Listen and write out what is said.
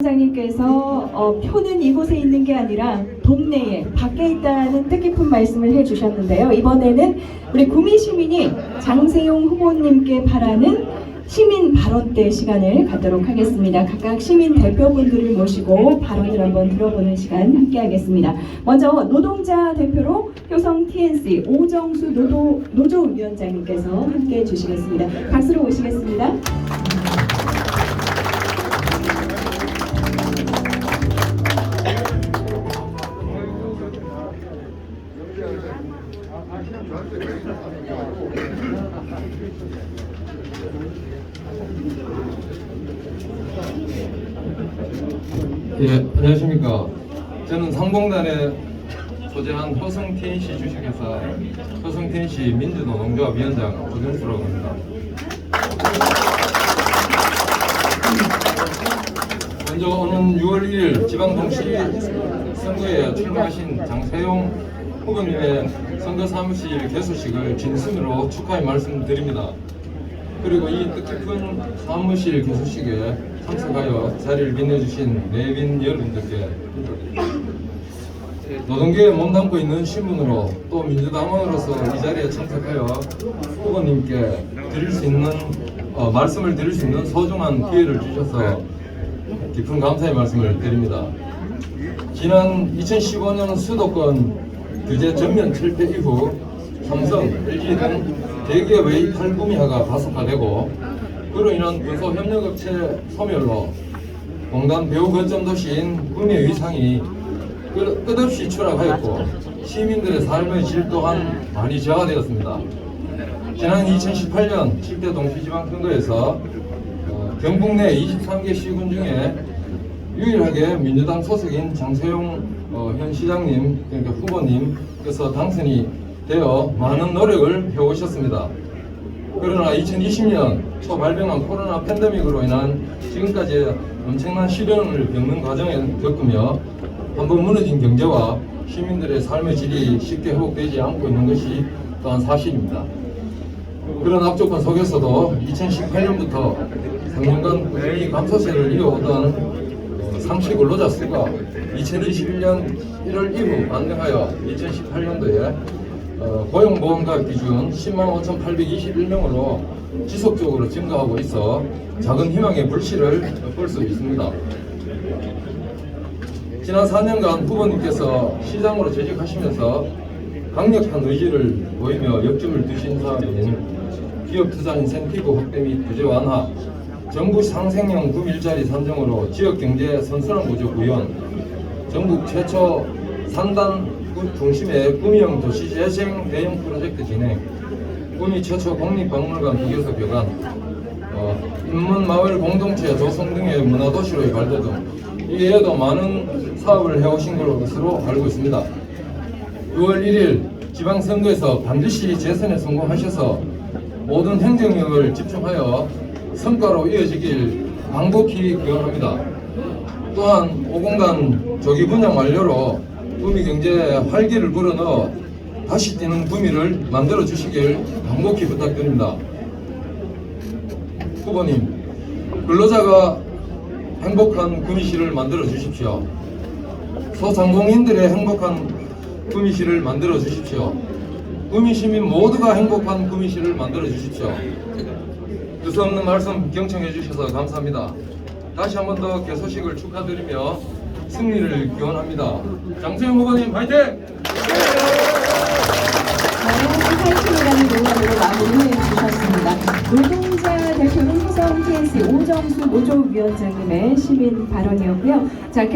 위원장님께서 어, 표는 이곳에 있는 게 아니라 동네에 밖에 있다는 뜻깊은 말씀을 해주셨는데요. 이번에는 우리 구미 시민이 장세용 후보님께 바라는 시민 발언 때 시간을 갖도록 하겠습니다. 각각 시민 대표분들을 모시고 발언을 한번 들어보는 시간 함께하겠습니다. 먼저 노동자 대표로 효성 TNC 오정수 노도, 노조 위원장님께서 함께해 주시겠습니다. 박수로 모시겠습니다. 예, 안녕하십니까. 저는 상봉단에 소재한 TNC 주식회사 TNC 민주노동조합 위원장 조경수라고 합니다. 먼저 오는 6월 1일 지방동시 선거에 출마하신 장세용 후보님의 선거 사무실 개소식을 진심으로 축하의 말씀드립니다. 그리고 이 뜻깊은 사무실 개소식에 참석하여 자리를 빛내주신 내빈 여러분들께 노동계에 몸담고 있는 신분으로 또 민주당원으로서 이 자리에 참석하여 후보님께 드릴 수 있는 어, 말씀을 드릴 수 있는 소중한 기회를 주셔서 깊은 감사의 말씀을 드립니다. 지난 2015년 수도권 규제 전면 철폐 이후 삼성, LG 등 대기업의 탈구미화가 가속화되고 그로 인한 군소 협력업체 소멸로 공단 배후 거점 도시인 구미 위상이 끝- 끝없이 추락하였고 시민들의 삶의 질 또한 많이 저하되었습니다. 지난 2018년 7대 동시지방선거에서 어, 경북 내 23개 시군 중에 유일하게 민주당 소속인 장세용 어, 현 시장님 그러니까 후보님께서 당선이 되어 많은 노력을 해오셨습니다. 그러나 2020년 초 발병한 코로나 팬데믹으로 인한 지금까지 엄청난 시련을 겪는 과정에 겪으며 한번 무너진 경제와 시민들의 삶의 질이 쉽게 회복되지 않고 있는 것이 또한 사실입니다. 그런 악조건 속에서도 2018년부터 3년간 꾸준히 감소세를 이어오던 어, 상시 근로자 수가 2021년 1월 이후 반등하여 2018년도에 어, 고용보험가입 기준 10만 5,821명으로 지속적으로 증가하고 있어 작은 희망의 불씨를 볼 수 있습니다. 지난 4년간 후보님께서 시장으로 재직하시면서 강력한 의지를 보이며 역점을 두신 사업인 기업 투자 인센티브 확대 및 규제 완화, 정부 상생형 구미 일자리 산정으로 지역 경제 선순환 구조 구현, 전국 최초 산단 구- 중심의 구미형 도시 재생 대형 프로젝트 진행, 구미 최초 국립박물관 비교소 교관, 어, 인문 마을 공동체 조성 등의 문화도시로의 발돋 등 이외에도 많은 사업을 해오신 것으로 알고 있습니다. 6월 1일 지방선거에서 반드시 재선에 성공하셔서 모든 행정력을 집중하여 성과로 이어지길 강곡히 기원합니다. 또한 5공간 조기 분양 완료로 구미 경제에 활기를 불어넣어 다시 뛰는 구미를 만들어 주시길 강곡히 부탁드립니다. 후보님, 근로자가 행복한 구미시를 만들어 주십시오. 소상공인들의 행복한 구미시를 만들어 주십시오. 구미 시민 모두가 행복한 구미시를 만들어 주십시오. 뜻 없는 말씀 경청해 주셔서 감사합니다. 다시 한 번 더 개소식을 축하드리며 승리를 기원합니다. 장수영 후보님 화이팅! 노동자 대표는 효성 TNC 오정수 노조위원장님의 시민 발언이었고요. 자,